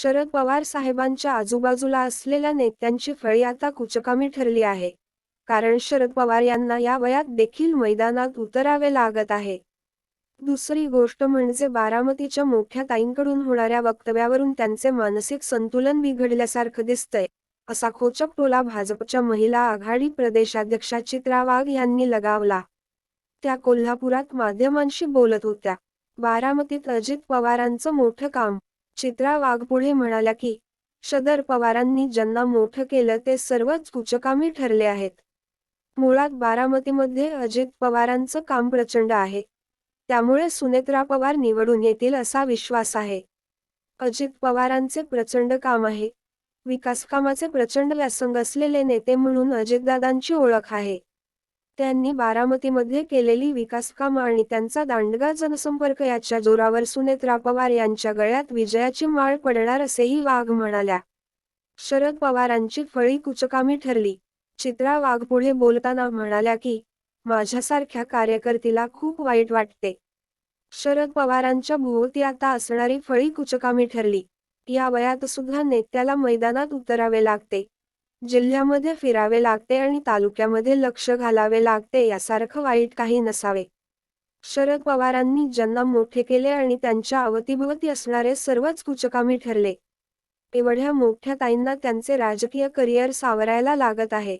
शरद पवार साहेबांच्या आजूबाजूला असलेल्या नेत्यांची फळी आता कुचकामी ठरली आहे. कारण शरद पवार यांना या वयात देखील मैदानात उतरावे लागत आहे. दुसरी गोष्ट म्हणजे बारामतीच्या मोठ्या ताईंकडून होणाऱ्या वक्तव्यावरून त्यांचे मानसिक संतुलन बिघडल्यासारखं दिसतंय असा खोचक टोला भाजपच्या महिला आघाडी प्रदेशाध्यक्षा चित्रा वाघ यांनी लगावला. त्या कोल्हापुरात माध्यमांशी बोलत होत्या. बारामतीत अजित पवारांचं मोठं काम चित्रा वाघ पुढे म्हणाल्या की शदर पवारांनी ज्यांना मोठं केलं ते सर्वच कुचकामी ठरले आहेत. मुळात बारामतीमध्ये अजित पवारांचं काम प्रचंड आहे. त्यामुळे सुनेत्रा पवार निवडून येतील असा विश्वास आहे. अजित पवारांचे प्रचंड काम आहे. विकासकामाचे प्रचंड व्यासंग असलेले नेते म्हणून अजितदादांची ओळख आहे. त्यांनी बारामतीमध्ये केलेली विकासकाम आणि त्यांचा दांडगा जनसंपर्क याच्या जोरावर सुनेत्रा पवार यांच्या गळ्यात विजयाची माळ पडणार असेही वाघ म्हणाल्या. शरद पवारांची फळी कुचकामी ठरली. चित्रा वाघ पुढे बोलताना म्हणाल्या की माझ्यासारख्या कार्यकर्तीला खूप वाईट वाटते. शरद पवारांच्या भोवती आता असणारी फळी कुचकामी ठरली. या वयात सुद्धा नेत्याला मैदानात उतरावे लागते. जिल्ह्यामध्ये फिरावे लागते आणि तालुक्यामध्ये लक्ष घालावे लागते यासारखं वाईट काही नसावे. शरद पवारांनी ज्यांना मोठे केले आणि त्यांच्या अवतीभवती असणारे सर्वच कुचकामी ठरले. एवढ्या मोठ्या ताईंना त्यांचे राजकीय करिअर सावरायला लागत आहे.